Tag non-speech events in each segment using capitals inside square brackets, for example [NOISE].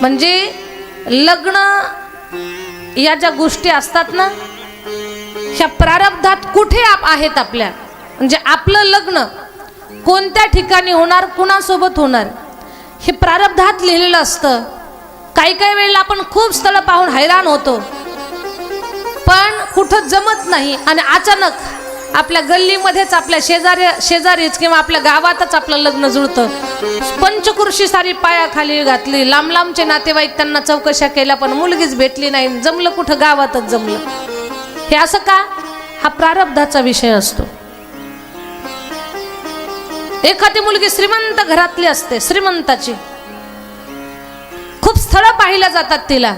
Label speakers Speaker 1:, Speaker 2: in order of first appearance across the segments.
Speaker 1: म्हणजे लग्न या ज्या गोष्टी असतात ना ह्या प्रारब्धात कुठे आप आहेत आपल्या? म्हणजे आपलं लग्न कोणत्या ठिकाणी होणार कुणासोबत होणार? हे प्रारब्धात लिहिलेलं असतं. काही काही वेळेला आपण खूप स्थळं पाहून हैराण होतो. पण कुठं जमत नाही आणि अचानक आपल्या गल्लीमध्येच आपल्या शेजारी शेजारीच किंवा आपल्या गावातच आपलं लग्न जुळतं. पंचकृषी सारी पायाखाली घातली. लांब लांबचे नातेवाईक त्यांना चौकशा केल्या पण मुलगीच भेटली नाही. जमलं कुठं गावातच जमलं. हे असं का? हा प्रारब्धाचा विषय असतो. एखादी मुलगी श्रीमंत घरातली असते श्रीमंताची. खूप स्थळं पाहिल्या जातात तिला.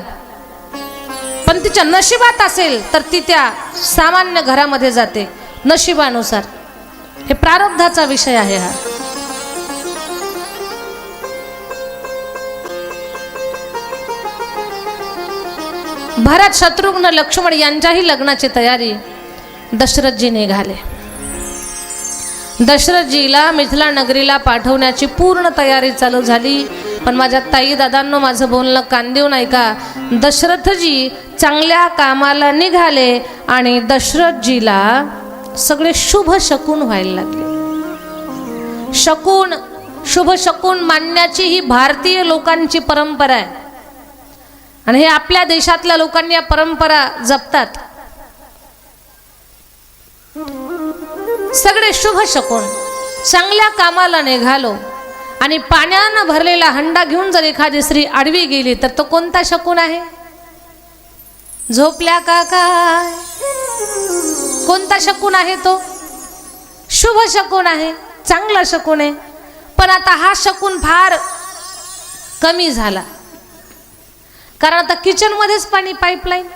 Speaker 1: पण तिच्या नशिबात असेल तर ती त्या सामान्य घरामध्ये जाते. नशिबानुसार. हे प्रारब्धाचा विषय आहे हा. भरत शत्रुघ्न लक्ष्मण यांच्याही लग्नाची तयारी दशरथजी निघाले दशरथजीला मिथिला नगरीला पाठवण्याची पूर्ण तयारी चालू झाली. पण माझ्या ताई दादांनो माझं बोलणं कान देऊन ऐका दशरथजी चांगल्या कामाला निघाले आणि दशरथजीला सगळे शुभ शकून व्हायला लागले. शकून शुभ शकून मानण्याची ही भारतीय लोकांची परंपरा आहे. आणि हे आपल्या देशातल्या लोकांनी या परंपरा जपतात. सगळे शुभ शकून चांगल्या कामाला निघालो आणि पाण्यानं भरलेला हंडा घेऊन जर एखादी स्त्री आडवी गेली तर तो कोणता शकून आहे? झोपल्या का काय? कोणता शकून आहे तो? शुभ शकून आहे चांगला शकून आहे. पण आता हा शकून फार कमी झाला. कारण आता किचनमध्येच पाणी पाईपलाईन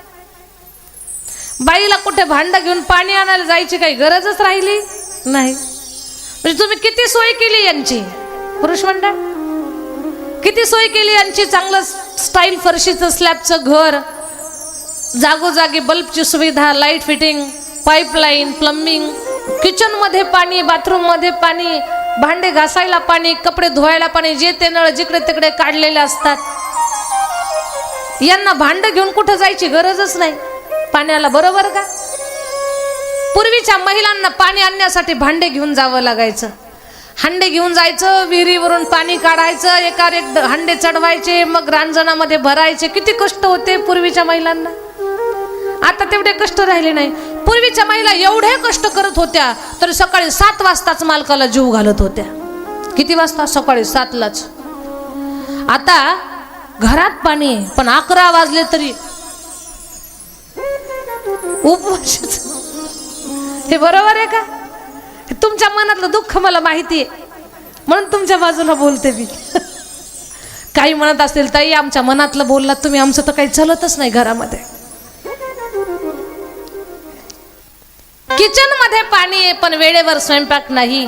Speaker 1: बाईला कुठे भांड घेऊन पाणी आणायला जायची काही गरजच राहिली नाही. म्हणजे तुम्ही किती सोय केली यांची? पुरुष मंडळ किती सोय केली यांची? चांगलं स्टाईल फरशीचं स्लॅबचं घर जागोजागी बल्बची सुविधा लाइट फिटिंग पाईपलाईन प्लंबिंग किचनमध्ये पाणी बाथरूममध्ये पाणी भांडे घासायला पाणी कपडे धुवायला पाणी जे ते नळ जिकडे तिकडे काढलेले असतात. यांना भांड घेऊन कुठं जायची गरजच नाही. पाण्याला बरोबर का? पूर्वीच्या महिलांना पाणी आणण्यासाठी भांडे घेऊन जावं लागायचं. हांडे घेऊन जायचं विहिरीवरून पाणी काढायचं एका एक हांडे चढवायचे मग रांजणामध्ये भरायचे. किती कष्ट होते पूर्वीच्या महिलांना. आता तेवढे कष्ट राहिले नाही. पूर्वीच्या महिला एवढे कष्ट करत होत्या तर सकाळी सात वाजताच मालकाला जीव घालत होत्या. किती वाजता? सकाळी सातलाच. आता घरात पाणी आहे पण अकरा वाजले तरी उपवासच. हे बरोबर आहे का? हे तुमच्या मनातलं दुःख मला माहिती आहे. म्हणून तुमच्या बाजूला बोलते मी. [LAUGHS] काही म्हणत असतील ताई आमच्या मनातलं बोललात तुम्ही आमचं तर काही चलतच नाही घरामध्ये. किचनमध्ये पाणी आहे पण वेळेवर स्वयंपाक नाही.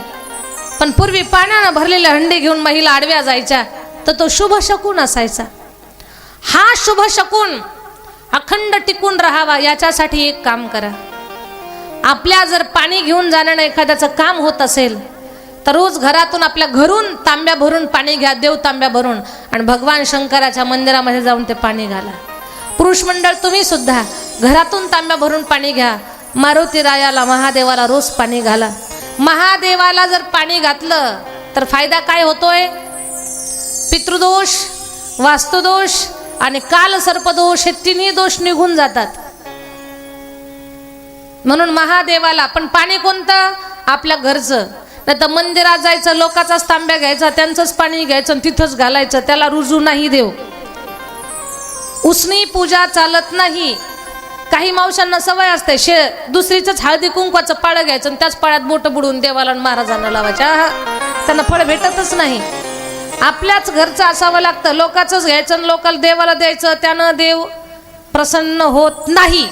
Speaker 1: पण पूर्वी पाण्यानं भरलेले हंडे घेऊन महिला आडव्या जायच्या तर तो शुभ शकून असायचा. हा शुभ शकून अखंड टिकून राहावा याच्यासाठी एक काम करा. आपल्या जर पाणी घेऊन जाण्यानं एखाद्याचं काम होत असेल तर रोज घरातून आपल्या घरून तांब्या भरून पाणी घ्या देव तांब्या भरून. आणि भगवान शंकराच्या मंदिरामध्ये जाऊन ते पाणी घाला. पुरुष मंडळ तुम्ही सुद्धा घरातून तांब्या भरून पाणी घ्या. मारुती रायाला महादेवाला रोज पाणी घाला. महादेवाला जर पाणी घातलं तर फायदा काय होतोय? पितृदोष वास्तुदोष आणि काल सर्पदोष हे तिन्ही दोष निघून जातात. म्हणून महादेवाला पण पाणी कोणतं? आपल्या घरचं. नाही तर मंदिरात जायचं लोकाचाच तांब्या घ्यायचा त्यांचंच पाणी घ्यायचं आणि तिथंच घालायचं त्याला रुजू नाही देव उसनी पूजा चालत नाही. काही मावशांना सवय असते शे दुसरीच हळदी कुंकवाचं पाळं घ्यायचं आणि त्याच पाळ्यात बोट बुडून देवाला आणि महाराजांना लावायच्या आहा, त्यांना फळ भेटतच नाही. आपल्याच घरचं असावं लागतं लोकांचंच घ्यायचं आणि लोकाला देवाला द्यायचं त्यानं देव प्रसन्न होत नाही.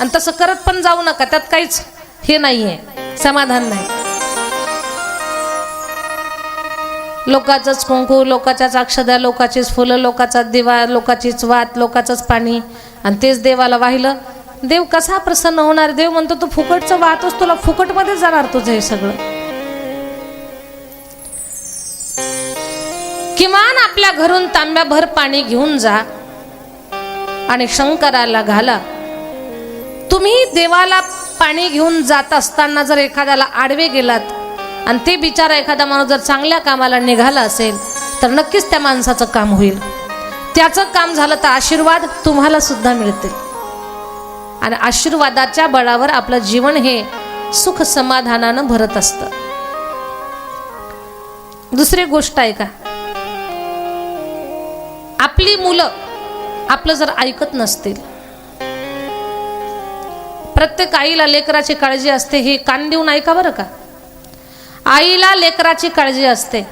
Speaker 1: आणि तसं करत पण जाऊ नका त्यात काहीच हे नाहीये समाधान नाही. लोकाचंच कुंकू लोकाच्याच अक्षद्या लोकाचीच फुलं लोकाचाच दिवा लोकाचीच वात लोकाचंच पाणी आणि तेच देवाला वाहिलं देव कसा प्रसन्न होणार? देव म्हणतो तू फुकटचं वाहतोस तुला फुकटमध्ये जाणार तुझं हे सगळं. किमान आपल्या घरून तांब्याभर पाणी घेऊन जा आणि शंकराला घाला. तुम्ही देवाला पाणी घेऊन जात असताना जर एखाद्याला आडवे गेलात आणि ते बिचारा एखादा माणूस जर चांगल्या कामाला निघाला असेल तर नक्कीच त्या माणसाचं काम होईल. त्याचं काम झालं तर आशीर्वाद तुम्हाला सुद्धा मिळतील. आणि आशीर्वादाच्या बळावर आपलं जीवन हे सुख समाधानानं भरत असतं. दुसरी गोष्ट आहे का? आपली मुलं आपलं जर ऐकत नसतील प्रत्येक आईला लेकराची काळजी असते हे कान देऊन ऐका बरं का? आईला लेकराची काळजी असते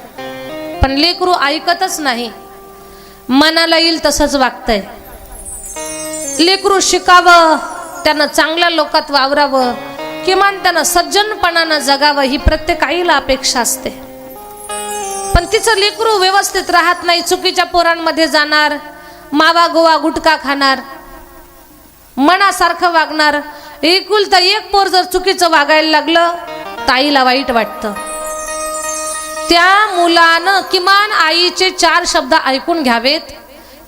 Speaker 1: पण लेकरू ऐकतच नाही. मनाला येईल तसंच वागतंय. लेकरू शिकावं त्यानं चांगल्या लोकात वावरावं किमान त्यानं सज्जनपणानं जगावं ही प्रत्येक आईला अपेक्षा असते. पण तिचं लेकरू व्यवस्थित राहत नाही चुकीच्या पोरांमध्ये जाणार मावा गोवा गुटखा खाणार मनासारखं वागणार. एकुलता एक पोर जर चुकीचं वागायला लागलं ताईला वाईट वाटतं. त्या मुलानं किमान आईचे चार शब्द ऐकून घ्यावेत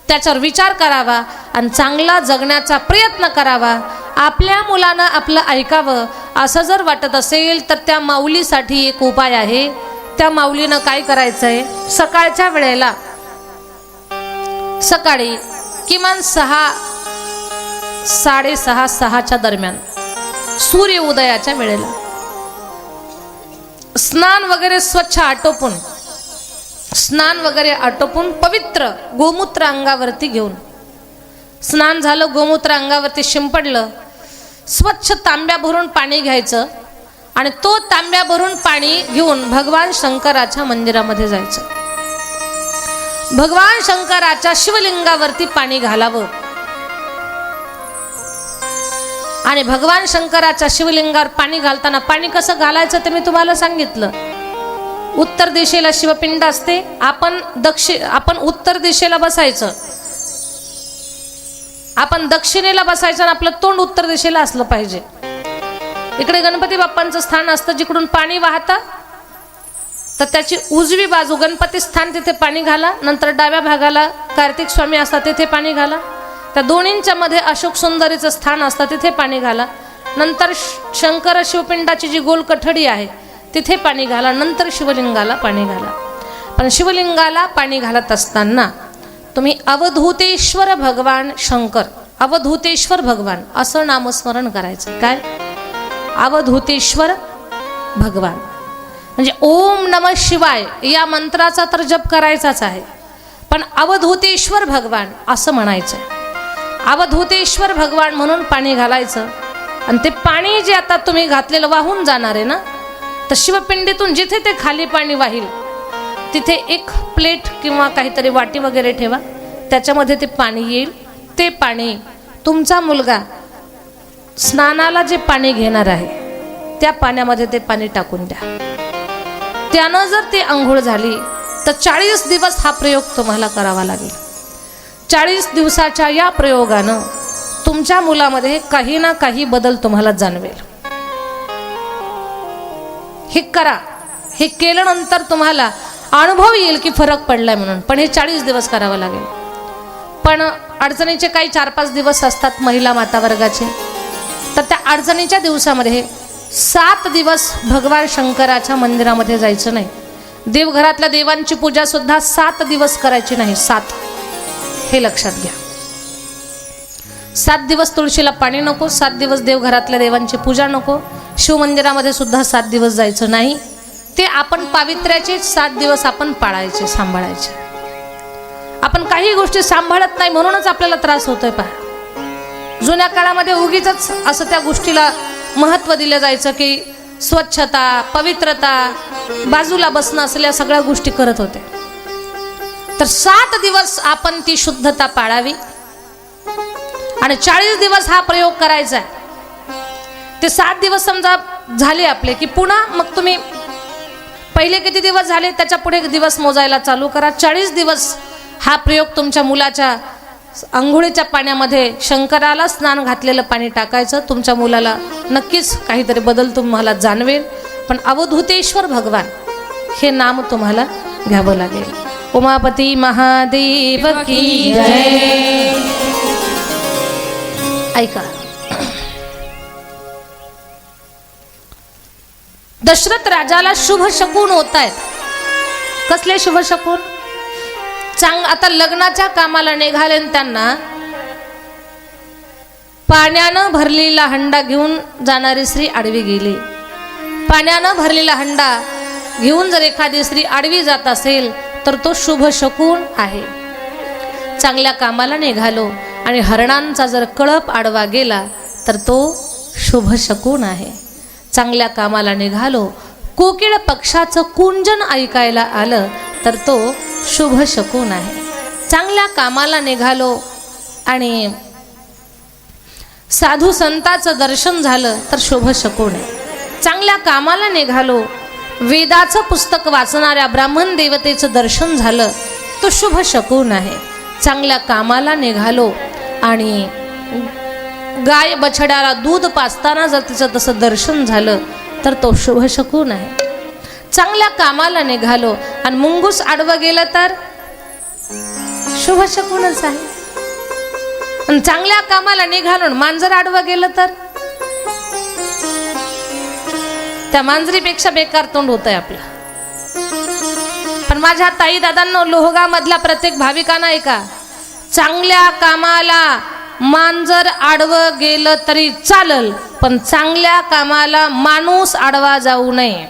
Speaker 1: त्याच्यावर विचार करावा आणि चांगला जगण्याचा प्रयत्न करावा. आपल्या मुलानं आपलं ऐकावं असं जर वाटत असेल तर त्या माऊलीसाठी एक उपाय आहे. त्या माऊलीनं काय करायचं आहे सकाळच्या वेळेला सकाळी किमान सहा साडेसहा सहाच्या दरम्यान सूर्य उदयाच्या वेळेला स्नान वगैरे स्वच्छ आटोपून स्नान वगैरे आटोपून पवित्र गोमूत्र अंगावरती घेऊन स्नान झालं गोमूत्र अंगावरती शिंपडलं स्वच्छ तांब्या भरून पाणी घ्यायचं आणि तो तांब्या भरून पाणी घेऊन भगवान शंकराच्या मंदिरामध्ये जायचं. भगवान शंकराच्या शिवलिंगावरती पाणी घालावं. आणि भगवान शंकराच्या शिवलिंगावर पाणी घालताना पाणी कसं घालायचं ते मी तुम्हाला सांगितलं. उत्तर दिशेला शिवपिंड असते आपण दक्षिण आपण उत्तर दिशेला बसायचं. आपण दक्षिणेला बसायचं आणि आपलं तोंड उत्तर दिशेला असलं पाहिजे. इकडे गणपती बाप्पांचं स्थान असतं जिकडून पाणी वाहतं. तर त्याची उजवी बाजू गणपती स्थान तिथे पाणी घाला नंतर डाव्या भागाला कार्तिक स्वामी असतात तिथे पाणी घाला. त्या दोन्हींच्या मध्ये अशोक सुंदरीचं स्थान असतं तिथे पाणी घाला. नंतर श- शंकर शिवपिंडाची जी गोल कठडी आहे तिथे पाणी घाला. नंतर शिवलिंगाला पाणी घाला. पण शिवलिंगाला पाणी घालत असताना तुम्ही अवधूतेश्वर भगवान शंकर अवधूतेश्वर भगवान असं नामस्मरण करायचं. काय? अवधूतेश्वर भगवान. म्हणजे ओम नम शिवाय या मंत्राचा तर जप करायचाच आहे. पण अवधूतेश्वर भगवान असं म्हणायचं. अवधूतेश्वर भगवान म्हणून पाणी घालायचं. आणि ते पाणी जे आता तुम्ही घातलेलं वाहून जाणार आहे ना तर शिवपिंडीतून जिथे ते खाली पाणी वाहील तिथे एक प्लेट किंवा काहीतरी वाटी वगैरे ठेवा. त्याच्यामध्ये ते पाणी येईल. ते पाणी तुमचा मुलगा स्नानाला जे पाणी घेणार आहे त्या पाण्यामध्ये ते पाणी टाकून द्या. त्यानं जर ती आंघोळ झाली तर चाळीस दिवस हा प्रयोग तुम्हाला करावा लागेल. चाळीस दिवसाच्या या प्रयोगानं तुमच्या मुलामध्ये काही ना काही बदल तुम्हाला जाणवेल. हे करा. हे केल्यानंतर तुम्हाला अनुभव येईल की फरक पडलाय म्हणून. पण हे चाळीस दिवस करावं लागेल. पण अडचणीचे काही चार पाच दिवस असतात महिला माता वर्गाचे. तर त्या अडचणीच्या दिवसामध्ये सात दिवस भगवान शंकराच्या मंदिरामध्ये जायचं नाही. देवघरातल्या देवांची पूजा सुद्धा सात दिवस करायची नाही. सात. हे लक्षात घ्या. सात दिवस तुळशीला पाणी नको सात दिवस देवघरातल्या देवांची पूजा नको शिवमंदिरामध्ये सुद्धा सात दिवस जायचं नाही. ते आपण पावित्र्याचे सात दिवस आपण पाळायचे सांभाळायचे. आपण काही गोष्टी सांभाळत नाही म्हणूनच आपल्याला त्रास होतोय पहा. जुन्या काळामध्ये उगीच असं त्या गोष्टीला महत्त्व दिलं जायचं की स्वच्छता पवित्रता बाजूला बसणं असल्या सगळ्या गोष्टी करत होते. तर सात दिवस आपण ती शुद्धता पाळावी. आणि चाळीस दिवस हा प्रयोग करायचा आहे. ते सात दिवस समजा झाले आपले की पुन्हा मग तुम्ही पहिले किती दिवस झाले? त्याच्या पुढे दिवस मोजायला चालू करा. चाळीस दिवस हा प्रयोग तुमच्या मुलाच्या आंघोळीच्या पाण्यामध्ये शंकराला स्नान घातलेलं पाणी टाकायचं. तुमच्या मुलाला नक्कीच काहीतरी बदल तुम्हाला जाणवेल. पण अवधूतेश्वर भगवान हे नाम तुम्हाला घ्यावं लागेल. उमापती महादेव की जय. ऐका. दशरथ राजाला शुभ शकून होत आहेत. कसले शुभ शकून? चांग आता लग्नाच्या कामाला निघाले त्यांना पाण्यानं भरलेला हंडा घेऊन जाणारी स्त्री आडवी गेली. पाण्यानं भरलेला हंडा घेऊन जर एखादी स्त्री आडवी जात असेल तर तो शुभ शकून आहे. चांगल्या कामाला निघालो आणि हरणांचा जर कळप आडवा गेला तर तो शुभ शकून आहे. चांगल्या कामाला निघालो कोकिळ पक्षाचं कुंजन ऐकायला आलं तर तो शुभ शकून आहे. चांगल्या कामाला निघालो आणि साधू संताचं दर्शन झालं तर शुभ शकून आहे. चांगल्या कामाला निघालो वेदाचं पुस्तक वाचणाऱ्या ब्राह्मण देवतेचं दर्शन झालं तो शुभ शकून आहे. चांगल्या कामाला निघालो आणि गाय बछड्याला दूध पाचताना जर तिचं तसं दर्शन झालं तर तो शुभशकून आहे चांगल्या कामाला निघालो आणि मुंगूस आडवं गेलं तर शुभ शकूनच आहे. आणि चांगल्या कामाला निघालो मांजर आडवं गेलं तर? त्या मांजरीपेक्षा बेकार तोंड होत आहे आपलं. पण माझ्या ताई दादांना लोहगा मधल्या प्रत्येक भाविकांना ऐका. चांगल्या कामाला मांजर आडवं गेलं तरी चालल पण चांगल्या कामाला माणूस आडवा जाऊ नये.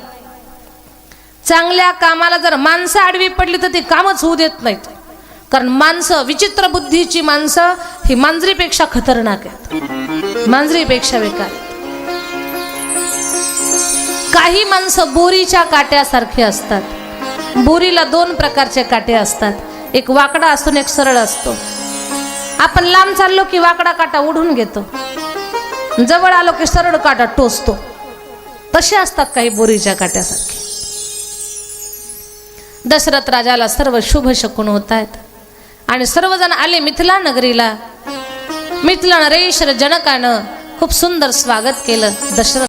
Speaker 1: चांगल्या कामाला जर माणसं आडवी पडली तर ती कामच होऊ देत नाहीत. कारण माणसं विचित्र बुद्धीची माणसं ही मांजरीपेक्षा खतरनाक आहेत. मांजरीपेक्षा बेकार काही माणसं बोरीच्या काट्यासारखी असतात. बोरीला दोन प्रकारचे काटे असतात. एक वाकडा असून एक सरळ असतो. आपण लांब चाललो की वाकडा काटा उडून घेतो. जवळ आलो की सरळ काटा टोचतो. तसे असतात काही बोरीच्या काट्यासारखे. दशरथ राजाला सर्व शुभ शकून होत आहेत आणि सर्वजण आले मिथिला नगरीला. मिथिला नरेश्वर जनकानं खूप सुंदर स्वागत केलं दशरथ